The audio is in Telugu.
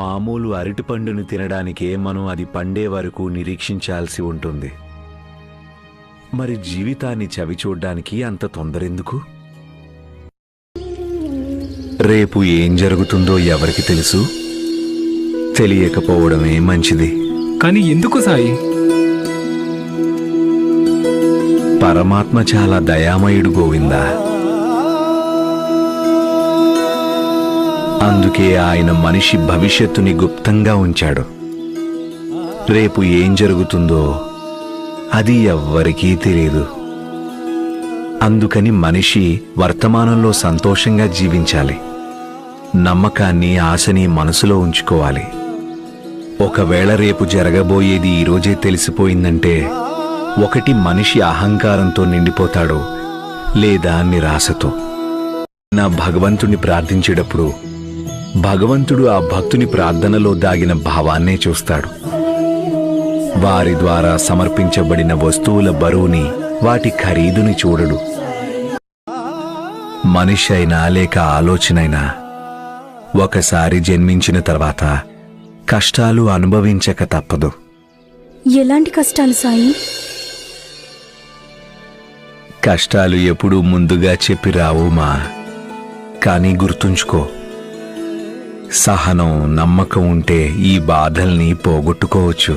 మామూలు అరటిపండును తినడానికే మనం అది పండే వరకు నిరీక్షించాల్సి ఉంటుంది. మరి జీవితాన్ని చవిచూడ్డానికి అంత తొందరెందుకు? రేపు ఏం జరుగుతుందో ఎవరికి తెలుసు? తెలియకపోవడమే మంచిది. కానీ ఎందుకు సాయి? పరమాత్మ చాలా దయామయుడు గోవిందా? అందుకే ఆయన మనిషి భవిష్యత్తుని గుప్తంగా ఉంచాడు. రేపు ఏం జరుగుతుందో అది ఎవ్వరికీ తెలియదు. అందుకని మనిషి వర్తమానంలో సంతోషంగా జీవించాలి. నమ్మకాన్ని ఆశని మనసులో ఉంచుకోవాలి. ఒకవేళ రేపు జరగబోయేది ఈరోజే తెలిసిపోయిందంటే ఒకటి మనిషి అహంకారంతో నిండిపోతాడు లేదా నిరాశతో. నా భగవంతుణ్ణి ప్రార్థించేటప్పుడు భగవంతుడు ఆ భక్తుని ప్రార్థనలో దాగిన భావాన్నే చూస్తాడు. వారి ద్వారా సమర్పించబడిన వస్తువుల బరువుని వాటి ఖరీదుని చూడడు. మనిషి అయినా లేక ఆలోచనైనా ఒకసారి జన్మించిన తర్వాత కష్టాలు అనుభవించక తప్పదు. ఎలాంటి కష్టాలు సాయి? కష్టాలు ఎప్పుడూ ముందుగా చెప్పి రావు మా కానీ గుర్తుంచుకో సహనం నమ్మకం ఉంటే ఈ బాధల్ని పోగొట్టుకోవచ్చు.